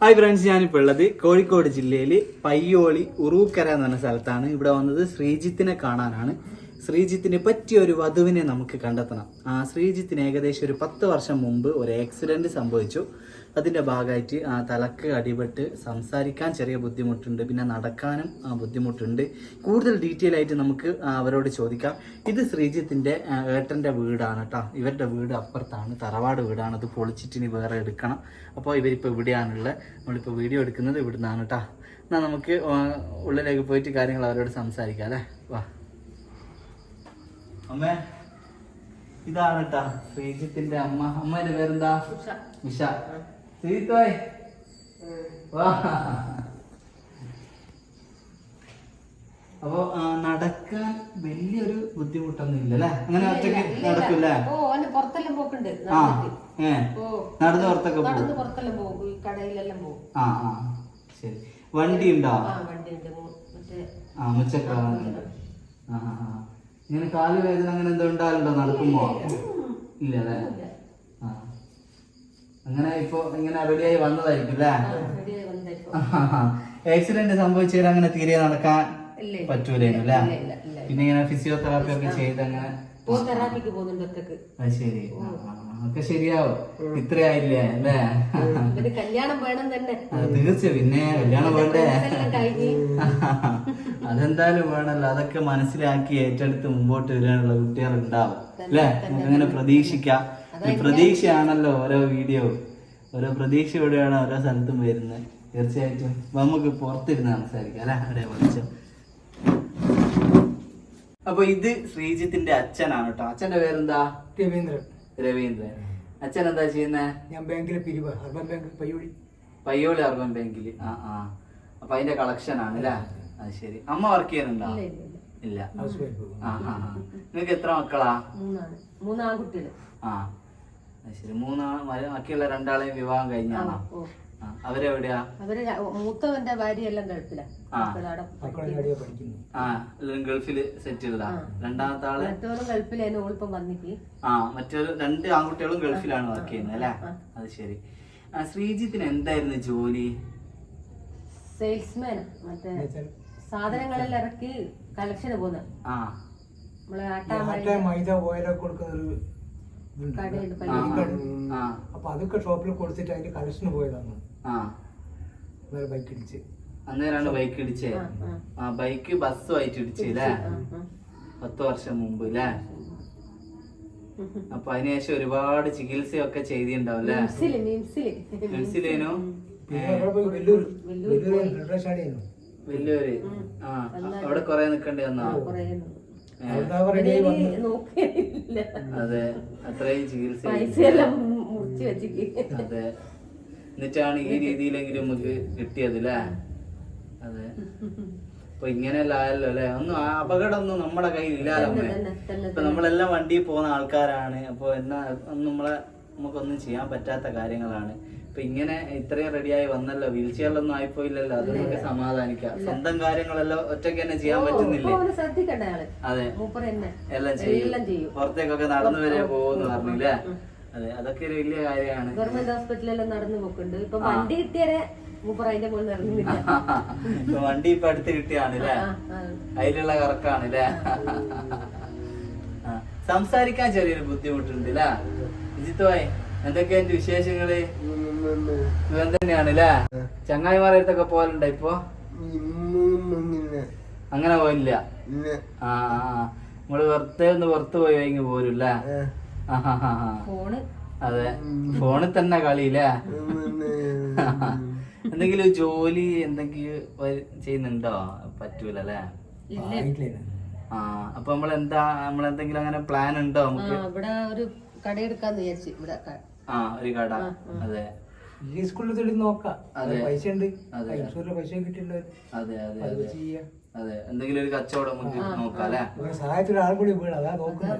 Hi friends ഞാനിപ്പോൾ ഉള്ളത് കോഴിക്കോട് ജില്ലയിൽ പയ്യോളി ഉറൂക്കര എന്ന് പറഞ്ഞ സ്ഥലത്താണ്. ഇവിടെ വന്നത് ശ്രീജിത്തിനെ കാണാനാണ്. ശ്രീജിത്തിന് പറ്റിയ ഒരു വധുവിനെ നമുക്ക് കണ്ടെത്തണം. ആ ശ്രീജിത്തിന് ഏകദേശം ഒരു പത്ത് വർഷം മുമ്പ് ഒരു ആക്സിഡന്റ് സംഭവിച്ചു. അതിന്റെ ഭാഗമായിട്ട് ആ തലക്ക് അടിപെട്ട് സംസാരിക്കാൻ ചെറിയ ബുദ്ധിമുട്ടുണ്ട്. പിന്നെ നടക്കാനും ആ, ബുദ്ധിമുട്ടുണ്ട്. കൂടുതൽ ഡീറ്റെയിൽ ആയിട്ട് നമുക്ക് അവരോട് ചോദിക്കാം. ഇത് ശ്രീജിത്തിന്റെ ഏട്ടന്റെ ഏട്ടന്റെ വീടാണ് കേട്ടോ. ഇവരുടെ വീട് അപ്പുറത്താണ്. തറവാട് വീടാണ്. അത് പൊളിച്ചിട്ട് ഇനി വേറെ എടുക്കണം. അപ്പോൾ ഇവരിപ്പോൾ ഇവിടെയാണുള്ളത് നമ്മളിപ്പോൾ വീഡിയോ എടുക്കുന്നത് ഇവിടുന്നാണ് കേട്ടോ. എന്നാൽ നമുക്ക് ഉള്ളിലേക്ക് പോയിട്ട് കാര്യങ്ങൾ അവരോട് സംസാരിക്കാം അല്ലേ? വാ. അമ്മേ ഇതാണ് കേട്ടാ ശ്രീജിത്തിന്റെ അമ്മ. അമ്മേന്റെ പേരെന്താ? ഉഷ. വാ. അപ്പൊ നടക്കാൻ വലിയൊരു ബുദ്ധിമുട്ടൊന്നും ഇല്ല അല്ലേ? അങ്ങനെ ഒറ്റയ്ക്ക് നടക്കില്ല? ഓ ഓന് പുറത്തെല്ലാം പോക്കുണ്ട് ആ ഏ. ഓ. നടന്ന് പുറത്തൊക്കെ പോകും. നടന്ന് പുറത്തെല്ലാം പോകും ഈ കടയിലെല്ലാം പോകും. ആ ആ. ശരി. വണ്ടി. ഉണ്ടോ ആ മറ്റേ ആ. ഇങ്ങനെ കാൽ വേദന അങ്ങനെ എന്തോ ഉണ്ടാകലുണ്ടോ നടക്കുമ്പോ? ഇല്ല അല്ലേ? ആ അങ്ങനെ ഇപ്പൊ ഇങ്ങനെ റെഡിയായി വന്നതായിരിക്കും അല്ലേ ആക്സിഡന്റ് സംഭവിച്ചാൽ അങ്ങനെ തീരെ നടക്കാൻ ഇല്ലേ അല്ലേ പിന്നെ ഇങ്ങനെ ഫിസിയോതെറാപ്പി ഒക്കെ ചെയ്ത് അങ്ങനെ തെറാപ്പിക്ക് പോകുന്നുണ്ട് ഒറ്റയ്ക്ക്. ശരി. ഒക്കെ ശരിയാവും. ഇത്രയായില്ലേ അല്ലേ കല്യാണം വേണം തന്നെ. തീർച്ച പിന്നെ കല്യാണം വേണ്ടേ? അതെന്തായാലും വേണല്ലോ. അതൊക്കെ മനസ്സിലാക്കി ഏറ്റെടുത്ത് മുമ്പോട്ട് വരാനുള്ള കുട്ടികൾ ഉണ്ടാവും അല്ലേ അങ്ങനെ പ്രതീക്ഷിക്കാം. പ്രതീക്ഷയാണല്ലോ ഓരോ വീഡിയോ ഓരോ പ്രതീക്ഷയോടെയാണ് ഓരോ സ്ഥലത്തും വരുന്നത്. തീർച്ചയായിട്ടും നമുക്ക് പുറത്തിരുന്ന് സംസാരിക്കാം അല്ലെ? അവിടെ വിളിച്ചോ. അപ്പൊ ഇത് ശ്രീജിത്തിന്റെ അച്ഛനാണ് കേട്ടോ. അച്ഛന്റെ പേരെന്താ? രവീന്ദ്രൻ. രവീന്ദ്രൻ. അച്ഛൻ എന്താ ചെയ്യുന്നത് ഞാൻ ബാങ്കിൽ പിരിവ് urban bank Payyoli. Payyoli urban ബാങ്കിൽ ആ ആ. അപ്പൊ അതിന്റെ കളക്ഷൻ ആണ് അല്ലേ? അത് ശരി. അമ്മ വർക്ക് ചെയ്യുന്നുണ്ടോ? ഇല്ല ആ ആ നിങ്ങൾക്ക് എത്ര മക്കളാ? മൂന്നാണ് മൂന്നാൺകുട്ടികൾ. ആ. ശരി. മൂന്നാൾ ബാക്കിയുള്ള രണ്ടാളെയും വിവാഹം കഴിഞ്ഞാണോ അവരെവിടെയാ? അവർ മൂത്തവന്റെ ഭാര്യ എല്ലാം ഗൾഫില. ആ. ഗൾഫിൽ സെറ്റിൽഡാ. രണ്ടാമത്തെ ആൾ ഓളിപ്പം വന്നിക്ക് ആ മറ്റൊരു രണ്ട് ആൺകുട്ടികളും ഗൾഫിലാണ് വർക്ക് ചെയ്യുന്നത് അല്ലേ? അത് ശരി. ശ്രീജിത്തിന് എന്തായിരുന്നു ജോലി? സെയിൽസ്മാൻ മറ്റേ സാധനങ്ങളെല്ലാം ഇറക്കി കളക്ഷന് പോകുന്ന ആ. നമ്മളെ ആട്ട മൈദ ഓയിലൊക്കെ കൊടുക്കുന്ന ഒരു അപ്പൊ അതൊക്കെ ഷോപ്പിൽ കൊടുത്തിട്ട് അതിന്റെ കളക്ഷന് പോയതാണ്. വേറെ ബൈക്ക് ഇടിച്ച്. അന്നേരാണ് ബൈക്ക് ഇടിച്ചേ. ആ, ബൈക്ക് ബസ്സുമായിട്ട് ഇടിച്ചില്ലേ. പത്ത് വർഷം മുമ്പ് അല്ലേ അപ്പൊ അതിനുശേഷം ഒരുപാട് ചികിത്സയൊക്കെ ചെയ്തിട്ടുണ്ടാവും വെല്ലൂര്. മിംസിലേനു വലിയൊരു ആ അവിടെ കൊറേ നിക്കണ്ടേ വന്നോ അതെ അത്രയും ചികിത്സ എന്നിട്ടാണ് ഈ രീതിയിലെങ്കിലും നമുക്ക് കിട്ടിയത് അല്ലേ അതെ. അപ്പൊ ഇങ്ങനെയല്ല ആയല്ലോ അല്ലെ ഒന്നും ആ അപകടമൊന്നും നമ്മുടെ കയ്യിൽ തന്നെ ഇപ്പൊ നമ്മളെല്ലാം വണ്ടിയിൽ പോകുന്ന ആൾക്കാരാണ്. അപ്പൊ എന്നാ നമ്മളെ നമുക്കൊന്നും ചെയ്യാൻ പറ്റാത്ത കാര്യങ്ങളാണ്. ഇപ്പൊ ഇങ്ങനെ ഇത്രയും റെഡിയായി വന്നല്ലോ. വീൽ ചെയറിലൊന്നും ആയിപ്പോയില്ലല്ലോ അതൊക്കെ സമാധാനിക്കാം. സ്വന്തം കാര്യങ്ങളെല്ലാം ഒറ്റയ്ക്ക് തന്നെ ചെയ്യാൻ പറ്റുന്നില്ലേ? അതെ. എല്ലാം ചെയ്യും. പുറത്തേക്കൊക്കെ നടന്നു വരെ പോകുന്നു പറഞ്ഞില്ലേ അതെ അതൊക്കെ ഒരു വലിയ കാര്യമാണ്. ഗവൺമെന്റ് ഹോസ്പിറ്റലെല്ലാം നടന്നു പോക്കുണ്ട്. ഇപ്പൊ വണ്ടി കിട്ടിയാലേ വണ്ടി ഇപ്പൊ അടുത്ത് കിട്ടിയാണല്ലേ. അതിലുള്ള കറക്കാണല്ലേ സംസാരിക്കാൻ ചെറിയൊരു ബുദ്ധിമുട്ടുണ്ട് അല്ലേ വിജിത്തോയ് എന്തൊക്കെയാ എന്റെ വിശേഷങ്ങൾ? സുഖം തന്നെയാണല്ലേ? ചങ്ങായിമാരുടെ അടുത്തൊക്കെ പോലുണ്ടോ ഇപ്പൊ? അങ്ങനെ പോയില്ല? ആ. നമ്മൾ വെറുതെ ഒന്ന് പുറത്ത് പോയി പോരൂല്ലേ. ഫോണ്. അതെ. ഫോണിൽ തന്നെ കളിയില്ലേ? എന്തെങ്കിലും ജോലി എന്തെങ്കിലും ചെയ്യുന്നുണ്ടോ? പറ്റൂല അല്ലേ ആ അപ്പൊ നമ്മൾ എന്താ നമ്മൾ എന്തെങ്കിലും അങ്ങനെ പ്ലാൻ ഉണ്ടോ? നമുക്ക് ഇവിടെ ഒരു കടയെടുക്കാന്ന് വിചാരിച്ചു. ഇവിടെ ആ ഒരു കട. അതെ. ഈ സ്കൂളിൽ തേടി നോക്കാം. അതെ. പൈസ ഉണ്ട് അതെ. പൈസ കിട്ടിയിട്ടുണ്ട്. അതെ അതെ അതെ. അതെ എന്തെങ്കിലും ഒരു കച്ചവടം നോക്കാം അല്ലേ?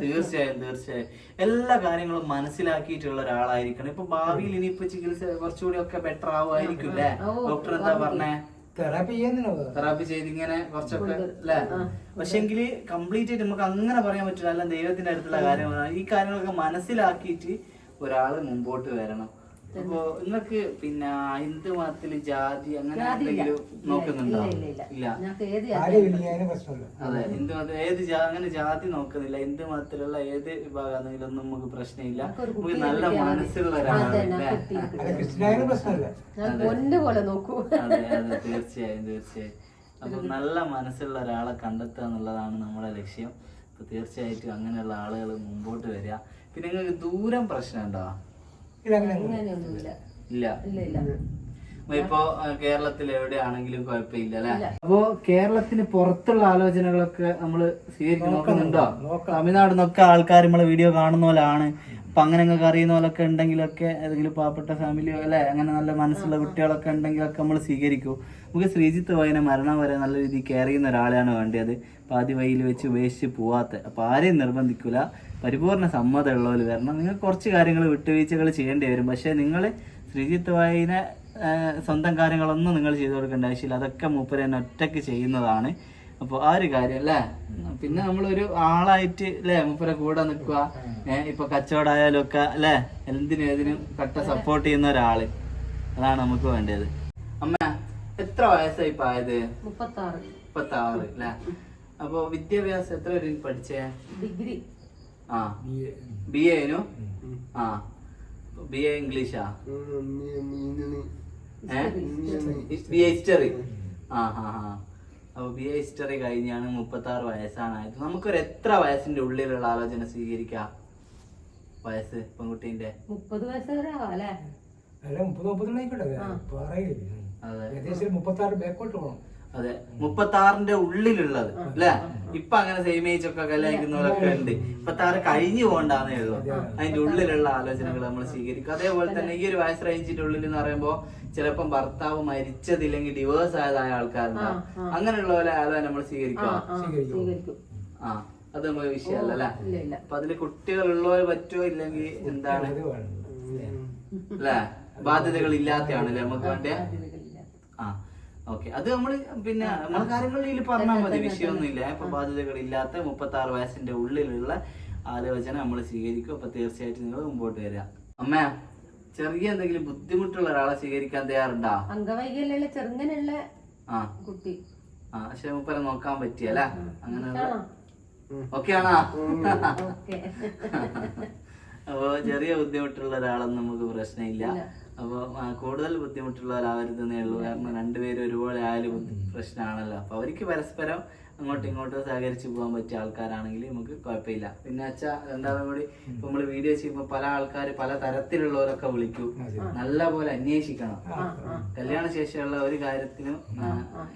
തീർച്ചയായും തീർച്ചയായും. എല്ലാ കാര്യങ്ങളും മനസ്സിലാക്കിയിട്ടുള്ള ഒരാളായിരിക്കണം. ഇപ്പൊ ഭാവിയിൽ ഇനിയിപ്പോ ചികിത്സ കുറച്ചുകൂടി ഒക്കെ ബെറ്റർ ആവുമായിരിക്കും അല്ലേ? ഡോക്ടർ എന്താ പറഞ്ഞേ? തെറാപ്പി ചെയ്യുന്നില്ല തെറാപ്പി ചെയ്ത് ഇങ്ങനെ കുറച്ചൊക്കെ അല്ലേ? പക്ഷെങ്കിൽ കംപ്ലീറ്റ് ആയിട്ട് നമുക്ക് അങ്ങനെ പറയാൻ പറ്റില്ല. അല്ല ദൈവത്തിന്റെ അടുത്തുള്ള കാര്യങ്ങളാണ്. ഈ കാര്യങ്ങളൊക്കെ മനസ്സിലാക്കിയിട്ട് ഒരാൾ മുമ്പോട്ട് വരണം. അപ്പൊ നിങ്ങൾക്ക് പിന്നെ ഹിന്ദു മതത്തിൽ ജാതി അങ്ങനെ. എന്തെങ്കിലും നോക്കുന്നുണ്ടോ? ഇല്ല, അതെ ഹിന്ദു മതം ഏത് അങ്ങനെ ജാതി നോക്കുന്നില്ല. ഹിന്ദു മതത്തിലുള്ള ഏത് വിഭാഗമാണെങ്കിലൊന്നും നമുക്ക് പ്രശ്നമില്ല. നമുക്ക് നല്ല മനസ്സുള്ള അതെ, ഒരാളാണ് തീർച്ചയായും തീർച്ചയായും. അപ്പൊ നല്ല മനസ്സുള്ള ഒരാളെ കണ്ടെത്തുക എന്നുള്ളതാണ് നമ്മുടെ ലക്ഷ്യം. അപ്പൊ തീർച്ചയായിട്ടും അങ്ങനെയുള്ള ആളുകൾ മുമ്പോട്ട് വരിക. പിന്നെ നിങ്ങൾക്ക് ദൂരം പ്രശ്നം ഉണ്ടോ? ഇല്ല. ഇപ്പോ കേരളത്തിൽ എവിടെയാണെങ്കിലും കുഴപ്പമില്ല അല്ലെ? അപ്പോ കേരളത്തിന് പുറത്തുള്ള ആലോചനകളൊക്കെ നമ്മൾ സ്വീകരിക്കാൻ നോക്കുന്നുണ്ടോ? തമിഴ്നാട് നിന്നൊക്കെ ആൾക്കാർ നമ്മളെ വീഡിയോ കാണുന്ന പോലാണ്. അപ്പൊ അങ്ങനെ നിങ്ങൾക്ക് അറിയുന്ന പോലൊക്കെ ഉണ്ടെങ്കിലൊക്കെ ഏതെങ്കിലും പാവപ്പെട്ട ഫാമിലിയോ അല്ലെ? അങ്ങനെ നല്ല മനസ്സുള്ള കുട്ടികളൊക്കെ ഉണ്ടെങ്കിലൊക്കെ നമ്മൾ സ്വീകരിക്കൂ. നമുക്ക് ശ്രീജിത്ത് വയനെ മരണം വരെ നല്ല രീതിയിൽ കെയർ ചെയ്യുന്ന ഒരാളെയാണ് വേണ്ടത്. പാതി വഴിയിൽ വെച്ച് ഉപേക്ഷിച്ച് പോവാത്ത. അപ്പൊ ആരെയും നിർബന്ധിക്കൂല. പരിപൂർണ സമ്മതമുള്ളവർ വരണം നിങ്ങൾ കുറച്ച് കാര്യങ്ങൾ വിട്ടുവീഴ്ചകൾ ചെയ്യേണ്ടി വരും. പക്ഷേ നിങ്ങൾ ശ്രീജിത്ത് വായിനെ സ്വന്തം കാര്യങ്ങളൊന്നും നിങ്ങൾ ചെയ്തു കൊടുക്കേണ്ട ആവശ്യമില്ല. അതൊക്കെ മൂപ്പര് തന്നെ ഒറ്റയ്ക്ക് ചെയ്യുന്നതാണ്. അപ്പോൾ ആ ഒരു കാര്യം അല്ലേ? പിന്നെ നമ്മളൊരു ആളായിട്ട് അല്ലേ മൂപ്പരെ കൂടെ നിൽക്കുക. ഇപ്പൊ കച്ചവടമായാലും ഒക്കെ അല്ലേ? എന്തിനും ഏതിനും കട്ട സപ്പോർട്ട് ചെയ്യുന്ന ഒരാൾ. അതാണ് നമുക്ക് വേണ്ടത്. അമ്മ എത്ര വയസ്സായി ഇപ്പൊ ആയത്? മുപ്പത്തി ആറ് മുപ്പത്തി ആറ് അല്ലേ? അപ്പൊ വിദ്യാഭ്യാസം എത്ര വരെ പഠിച്ചേ? ഡിഗ്രി. ആ. ബി എനു ആ. ബി എ ഇംഗ്ലീഷാ? ബി എ ഹിസ്റ്ററി ആ ഹാ ഹാ. അപ്പൊ ബി എ ഹിസ്റ്ററി കഴിഞ്ഞാണ് മുപ്പത്തി ആറ് വയസ്സാണ് നമുക്കൊരു എത്ര വയസ്സിന്റെ ഉള്ളിലുള്ള ആലോചന സ്വീകരിക്കാം? വയസ്സ് പെൺകുട്ടീന്റെ? മുപ്പത് വയസ്സ് വരെ ആവാം അല്ലേ അല്ല മുപ്പത് മുപ്പത്തിരണ്ടായിക്കോട്ടെ മുപ്പത്തി ആറ് ബാക്കോട്ട് പോകണം അതെ. മുപ്പത്തി ആറിന്റെ ഉള്ളിലുള്ളത് അല്ലെ? ഇപ്പൊ അങ്ങനെ സെയിം ഏജ് ഒക്കെ കല്യാണിക്കുന്നവരൊക്കെ ഉണ്ട്. ഇപ്പൊ താറ് കഴിഞ്ഞു പോകണ്ടാന്ന് ഉള്ളൂ. അതിന്റെ ഉള്ളിലുള്ള ആലോചനകൾ നമ്മൾ സ്വീകരിക്കും. അതേപോലെ തന്നെ ഈ ഒരു വയസ്സ് റേഞ്ചിന്റെ ഉള്ളിൽ എന്ന് പറയുമ്പോ ചിലപ്പം ഭർത്താവ് മരിച്ചതില്ലെങ്കിൽ ഡിവേഴ്സ് ആയതായ ആൾക്കാരുണ്ടാവും. അങ്ങനെയുള്ള പോലെ ആലോചന നമ്മൾ സ്വീകരിക്കുക ആ സ്വീകരിക്കും. ആ അത് നമുക്ക് വിഷയമല്ല അല്ലെ? ഇല്ല ഇല്ല. അപ്പൊ അതിൽ കുട്ടികളുള്ളവർ പറ്റുമോ ഇല്ലെങ്കിൽ എന്താണ്? അല്ലെ? ബാധ്യതകൾ ഇല്ലാത്തയാണല്ലേ നമുക്ക് വേണ്ടിയ ആ. ഓക്കെ അത് നമ്മൾ പിന്നെ നമ്മളെ കാര്യങ്ങളിൽ പറഞ്ഞാൽ മതി വിഷയമൊന്നുമില്ല. ഇപ്പൊ ബാധ്യതകൾ ഇല്ലാത്ത മുപ്പത്തി ആറ് വയസ്സിന്റെ ഉള്ളിലുള്ള ആലോചന നമ്മൾ സ്വീകരിക്കും. അപ്പൊ തീർച്ചയായിട്ടും നിങ്ങൾ മുമ്പോട്ട് വരിക അമ്മ ചെറിയ എന്തെങ്കിലും ബുദ്ധിമുട്ടുള്ള ഒരാളെ സ്വീകരിക്കാൻ തയ്യാറുണ്ടോ? അംഗവൈകല്യമുള്ള ചെറുങ്ങനെയുള്ള ആ. കുട്ടി. ആ പക്ഷെ മുപ്പരെ നോക്കാൻ പറ്റിയല്ല അങ്ങനെ ഓക്കെ ആണോ? ഓക്കെ അപ്പൊ ചെറിയ ബുദ്ധിമുട്ടുള്ള ഒരാളൊന്നും നമുക്ക് പ്രശ്നമില്ല. അപ്പൊ കൂടുതൽ ബുദ്ധിമുട്ടുള്ളവരാവരുതെന്നേ ഉള്ളൂ. കാരണം രണ്ടുപേരും ഒരുപോലെ ആയാലും പ്രശ്നമാണല്ലോ അപ്പൊ അവർക്ക് പരസ്പരം അങ്ങോട്ടും ഇങ്ങോട്ടും സഹകരിച്ച് പോകാൻ പറ്റിയ ആൾക്കാരാണെങ്കിൽ നമുക്ക് കുഴപ്പമില്ല. പിന്നെ വെച്ചാ രണ്ടാമത് കൂടി ഇപ്പൊ നമ്മൾ വീഡിയോ ചെയ്യുമ്പോൾ പല ആൾക്കാർ പല തരത്തിലുള്ളവരൊക്കെ വിളിക്കും. നല്ല പോലെ അന്വേഷിക്കണം. കല്യാണ ശേഷമുള്ള ഒരു കാര്യത്തിനും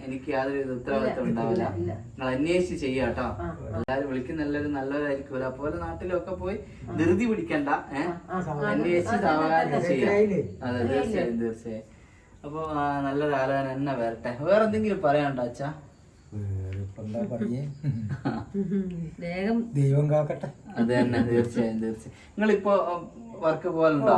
എനിക്ക് യാതൊരു ഉത്തരവാദിത്വം ഉണ്ടാവില്ല. നിങ്ങൾ അന്വേഷിച്ച് ചെയ്യാട്ടോ എല്ലാവരും വിളിക്കുന്ന എല്ലാവരും നല്ലവരായിരിക്കും. അതുപോലെ നാട്ടിലൊക്കെ പോയി ധൃതി പിടിക്കണ്ട ഏഹ് അന്വേഷിച്ച് സാവകാശം ചെയ്യാം. അതെ തീർച്ചയായും തീർച്ചയായും. അപ്പൊ നല്ലൊരു ആലോചന തന്നെ വരട്ടെ. വേറെന്തെങ്കിലും പറയാനുണ്ടോ അച്ഛാ? എന്താ പറഞ്ഞേ. വേഗം. ദൈവം കാക്കട്ടെ. അത് തന്നെ തീർച്ചയായും തീർച്ചയായും. നിങ്ങളിപ്പോ വർക്ക് പോലുണ്ടോ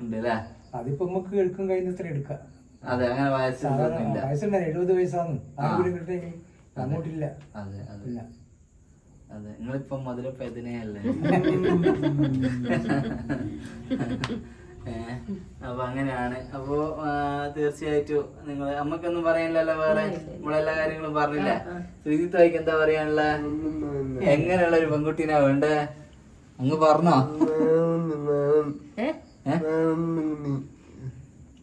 ഉണ്ട് അല്ലേ അതിപ്പോ നമുക്ക് കേൾക്കും കഴിയുന്നത്ര എടുക്കാം. അതെ അങ്ങനെ വയസ്സൊന്നുമില്ല വയസ്സുണ്ട? എഴുപത് വയസ്സാണ് ആരും കിട്ടെങ്കിൽ അങ്ങോട്ടില്ല. അതെ അതെ. അതെ നിങ്ങളിപ്പം മധുരപ്പ ഇതിനെയല്ലേ ഏഹ് അപ്പൊ അങ്ങനെയാണ്. അപ്പോ തീർച്ചയായിട്ടും നിങ്ങൾ അമ്മക്കൊന്നും പറയാനില്ലല്ലോ വേറെ. നമ്മളെല്ലാ കാര്യങ്ങളും പറഞ്ഞില്ല. ശ്രീജിത്ത് വായിക്ക് എന്താ പറയാനുള്ള? എങ്ങനെയുള്ള ഒരു പെൺകുട്ടീനാ വേണ്ട? അങ്ങ് പറഞ്ഞോ?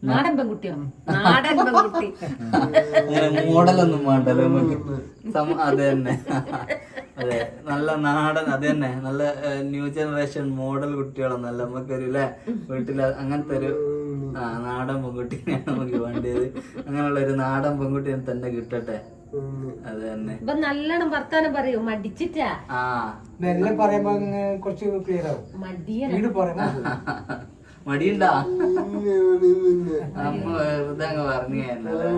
നാടൻ പെൺകുട്ടിയോ? നാടൻ പെൺകുട്ടി. അങ്ങനെ മോഡലൊന്നും വേണ്ടല്ലോ അത് തന്നെ. അതെ നല്ല നാടൻ അത് തന്നെ. നല്ല ന്യൂ ജനറേഷൻ മോഡൽ കുട്ടികളാണ് നല്ല നമുക്കൊരു അല്ലേ വീട്ടിൽ അങ്ങനത്തെ ഒരു ആ നാടൻ പെൺകുട്ടിനെയാണ് നമുക്ക് വേണ്ടത് അങ്ങനെയുള്ള ഒരു നാടൻ പെൺകുട്ടിയെ തന്നെ കിട്ടട്ടെ. അത് തന്നെ. ഇപ്പൊ നല്ലോണം വർത്താനം പറയൂ. മടിച്ചിട്ടാ? ആ. മെല്ലെ പറയുമ്പോ അങ്ങ് കുറച്ച് ക്ലിയർ ആവും. മടിയ വീട് പറയുമ്പോ മടിയുണ്ടാ? പറഞ്ഞു വെറുതെ അങ്ങ് പറഞ്ഞല്ലേ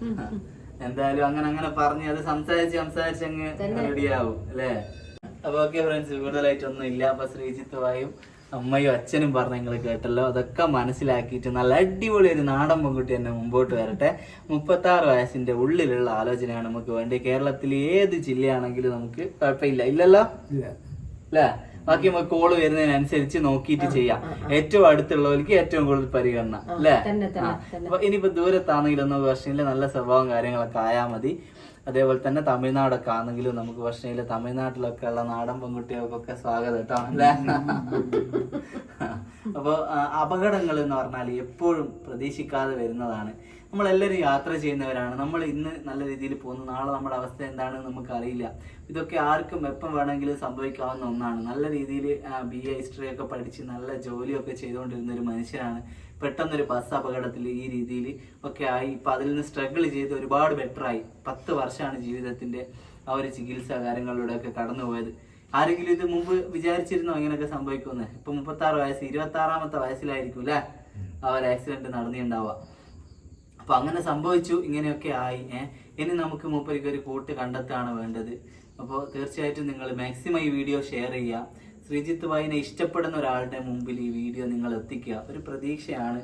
എന്തായാലും അങ്ങനെ അങ്ങനെ പറഞ്ഞ് അത് സംസാരിച്ച് സംസാരിച്ച് അങ്ങ് റെഡിയാവും അല്ലേ? അപ്പൊ ഓക്കെ ഫ്രണ്ട്സ് കൂടുതലായിട്ടൊന്നും ഇല്ല. അപ്പൊ ശ്രീജിത്തുവായും അമ്മയും അച്ഛനും പറഞ്ഞ നിങ്ങൾ കേട്ടല്ലോ. അതൊക്കെ മനസ്സിലാക്കിയിട്ട് നല്ല അടിപൊളി ഒരു നാടൻ പെൺകുട്ടി എന്നെ മുമ്പോട്ട് വരട്ടെ. മുപ്പത്തി ആറ് വയസ്സിന്റെ ഉള്ളിലുള്ള ആലോചനയാണ് നമുക്ക് വേണ്ടി കേരളത്തിൽ ഏത് ജില്ലയാണെങ്കിലും നമുക്ക് കുഴപ്പമില്ല. ഇല്ലല്ലോ? ഇല്ല. അല്ലേ ബാക്കി നമുക്ക് കോൾ വരുന്നതിനനുസരിച്ച് നോക്കിയിട്ട് ചെയ്യാം. ഏറ്റവും അടുത്തുള്ളവർക്ക് ഏറ്റവും കൂടുതൽ പരിഗണന അല്ലേ. അപ്പൊ ഇനിയിപ്പോ ദൂരത്താണെങ്കിലൊന്നും പ്രശ്നമില്ല നല്ല സ്വഭാവം കാര്യങ്ങളൊക്കെ ആയാൽ മതി. അതേപോലെ തന്നെ തമിഴ്നാടൊക്കെ ആണെങ്കിലും നമുക്ക് പ്രശ്നമില്ല തമിഴ്നാട്ടിലൊക്കെ ഉള്ള നാടൻ പെൺകുട്ടികൾക്കൊക്കെ സ്വാഗതം കേട്ടോ അല്ലേ? അപ്പോൾ അപകടങ്ങൾ എന്ന് പറഞ്ഞാൽ എപ്പോഴും പ്രതീക്ഷിക്കാതെ വരുന്നതാണ്. നമ്മളെല്ലാവരും യാത്ര ചെയ്യുന്നവരാണ്. നമ്മൾ ഇന്ന് നല്ല രീതിയിൽ പോകുന്നു. നാളെ നമ്മുടെ അവസ്ഥ എന്താണെന്ന് നമുക്ക് അറിയില്ല. ഇതൊക്കെ ആർക്കും എപ്പം വേണമെങ്കിലും സംഭവിക്കാവുന്ന ഒന്നാണ്. നല്ല രീതിയിൽ ബി എ ഹിസ്റ്ററി ഒക്കെ പഠിച്ച് നല്ല ജോലിയൊക്കെ ചെയ്തുകൊണ്ടിരുന്ന ഒരു മനുഷ്യനാണ്. പെട്ടെന്നൊരു ബസ് അപകടത്തിൽ ഈ രീതിയിൽ ഒക്കെ ആയി. ഇപ്പം അതിൽ നിന്ന് സ്ട്രഗിൾ ചെയ്ത് ഒരുപാട് ബെറ്ററായി പത്ത് വർഷമാണ് ജീവിതത്തിന്റെ ആ ഒരു ചികിത്സാ കാര്യങ്ങളിലൂടെയൊക്കെ കടന്നുപോയത്. ആരെങ്കിലും ഇത് മുമ്പ് വിചാരിച്ചിരുന്നോ ഇങ്ങനെയൊക്കെ സംഭവിക്കുമെന്ന്? ഇപ്പം മുപ്പത്താറ് വയസ്സ് ഇരുപത്താറാമത്തെ വയസ്സിലായിരിക്കും അല്ലേ? ആ ഒരു ആക്സിഡന്റ് നടന്നിട്ടുണ്ടാവുക. അപ്പൊ അങ്ങനെ സംഭവിച്ചു ഇങ്ങനെയൊക്കെ ആയി ഏഹ് ഇനി നമുക്ക് മൂപ്പരിക്ക് ഒരു കൂട്ട് കണ്ടെത്താണ് വേണ്ടത്. അപ്പോൾ തീർച്ചയായിട്ടും നിങ്ങൾ മാക്സിമം ഈ വീഡിയോ ഷെയർ ചെയ്യുക. ശ്രീജിത്ത് വായിനെ ഇഷ്ടപ്പെടുന്ന ഒരാളുടെ മുമ്പിൽ ഈ വീഡിയോ നിങ്ങൾ എത്തിക്കുക. ഒരു പ്രതീക്ഷയാണ്.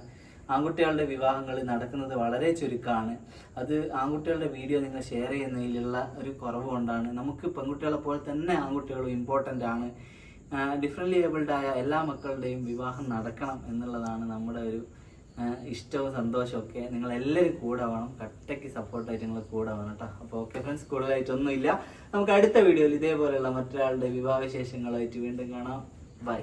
ആൺകുട്ടികളുടെ വിവാഹങ്ങൾ നടക്കുന്നത് വളരെ ചുരുക്കമാണ്. അത് ആൺകുട്ടികളുടെ വീഡിയോ നിങ്ങൾ ഷെയർ ചെയ്യുന്നതിലുള്ള ഒരു കുറവ് കൊണ്ടാണ്. നമുക്ക് പെൺകുട്ടികളെ പോലെ തന്നെ ആൺകുട്ടികളും ഇമ്പോർട്ടന്റ് ആണ്. ഡിഫറെന്റ് ഏബിൾഡായ എല്ലാ മക്കളുടെയും വിവാഹം നടക്കണം എന്നുള്ളതാണ് നമ്മുടെ ഒരു ഇഷ്ടവും സന്തോഷവും ഒക്കെ നിങ്ങൾ എല്ലാവരും കൂടെ വേണം കട്ടയ്ക്ക് സപ്പോർട്ടായിട്ട് നിങ്ങൾ കൂടെ വേണം കേട്ടോ. അപ്പോൾ ഓക്കെ ഫ്രണ്ട്സ് കൂടുതലായിട്ടൊന്നുമില്ല. നമുക്ക് അടുത്ത വീഡിയോയിൽ ഇതേപോലെയുള്ള മറ്റൊരാളുടെ വിവാഹ വിശേഷങ്ങളായിട്ട് വീണ്ടും കാണാം. ബൈ